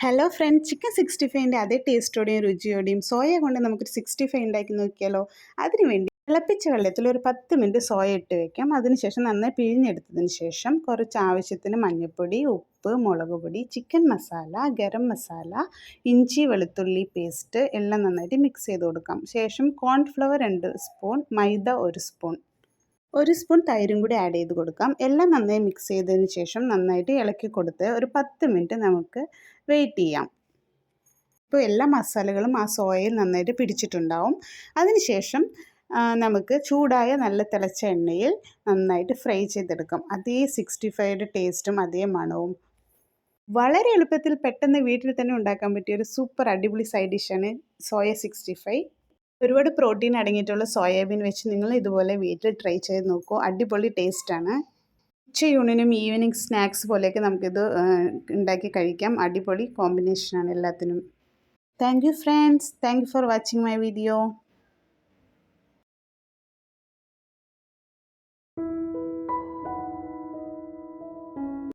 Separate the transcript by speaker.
Speaker 1: Hello friend chicken sixty ഫൈവിന്റെ അതേ ടേസ്റ്റോടെയും രുചിയോടെയും സോയ കൊണ്ട് നമുക്കൊരു സിക്സ്റ്റി ഫൈവ് ഉണ്ടാക്കി നോക്കിയാലോ? അതിനുവേണ്ടി തിളപ്പിച്ച വെള്ളത്തിൽ ഒരു പത്ത് മിനിറ്റ് സോയ ഇട്ട് വെക്കാം. അതിനുശേഷം നന്നായി പിഴിഞ്ഞെടുത്തതിന് ശേഷം കുറച്ച് ആവശ്യത്തിന് മഞ്ഞൾപ്പൊടി ഉപ്പ് മുളക് പൊടി ചിക്കൻ മസാല ഗരം മസാല ഇഞ്ചി വെളുത്തുള്ളി പേസ്റ്റ് എല്ലാം നന്നായിട്ട് മിക്സ് ചെയ്ത് കൊടുക്കാം. ശേഷം കോൺഫ്ലവർ രണ്ട് സ്പൂൺ മൈദ ഒരു സ്പൂൺ ഒരു സ്പൂൺ തൈരും കൂടി ആഡ് ചെയ്ത് കൊടുക്കാം. എല്ലാം നന്നായി മിക്സ് ചെയ്തതിന് ശേഷം നന്നായിട്ട് ഇളക്കി കൊടുത്ത് ഒരു പത്ത് മിനിറ്റ് നമുക്ക് വെയിറ്റ് ചെയ്യാം. ഇപ്പോൾ എല്ലാ മസാലകളും ആ സോയയിൽ നന്നായിട്ട് പിടിച്ചിട്ടുണ്ടാവും. അതിനുശേഷം നമുക്ക് ചൂടായ നല്ല തിളച്ച എണ്ണയിൽ നന്നായിട്ട് ഫ്രൈ ചെയ്തെടുക്കാം. അതേ സിക്സ്റ്റി ഫൈവയുടെ ടേസ്റ്റും അതേ മണവും. വളരെ എളുപ്പത്തിൽ പെട്ടെന്ന് വീട്ടിൽ തന്നെ ഉണ്ടാക്കാൻ പറ്റിയ ഒരു സൂപ്പർ അടിപൊളി സൈഡ് ഡിഷാണ് സോയ സിക്സ്റ്റി ഫൈവ് ഒരുപാട് പ്രോട്ടീൻ അടങ്ങിയിട്ടുള്ള സോയാബീൻ വെച്ച് നിങ്ങൾ ഇതുപോലെ വീട്ടിൽ ട്രൈ ചെയ്ത് നോക്കൂ. അടിപൊളി ടേസ്റ്റാണ് ഉച്ചയൂണിനും ഈവനിങ് സ്നാക്സ് പോലെയൊക്കെ നമുക്കിത് ഉണ്ടാക്കി കഴിക്കാം. അടിപൊളി കോമ്പിനേഷനാണ് എല്ലാത്തിനും. Thank you friends thank you for watching my video